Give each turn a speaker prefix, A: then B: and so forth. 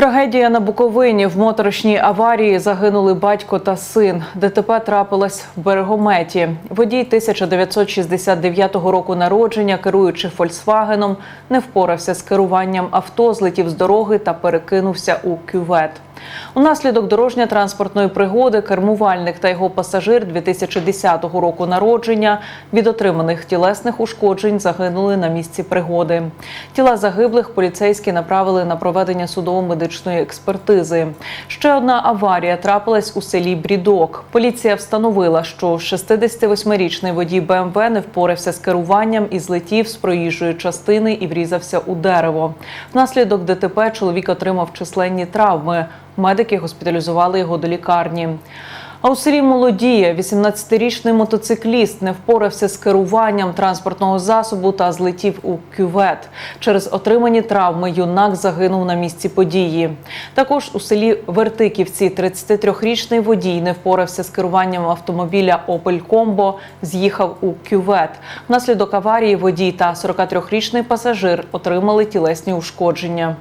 A: Трагедія на Буковині в моторошній аварії загинули батько та син. ДТП трапилось в берегометі. Водій 1969 року народження, керуючи Фольксвагеном, не впорався з керуванням авто, злетів з дороги та перекинувся у кювет. Унаслідок дорожньо-транспортної пригоди кермувальник та його пасажир 2010 року народження від отриманих тілесних ушкоджень загинули на місці пригоди. Тіла загиблих поліцейські направили на проведення судово-медичної експертизи. Ще одна аварія трапилась у селі Брідок. Поліція встановила, що 68-річний водій БМВ не впорався з керуванням і злетів з проїжджої частини і врізався у дерево. Внаслідок ДТП чоловік отримав численні травми. Медики госпіталізували його до лікарні. А у селі Молодіє 18-річний мотоцикліст не впорався з керуванням транспортного засобу та злетів у кювет. Через отримані травми юнак загинув на місці події. Також у селі Вертиківці 33-річний водій не впорався з керуванням автомобіля Opel Combo, з'їхав у кювет. Внаслідок аварії водій та 43-річний пасажир отримали тілесні ушкодження.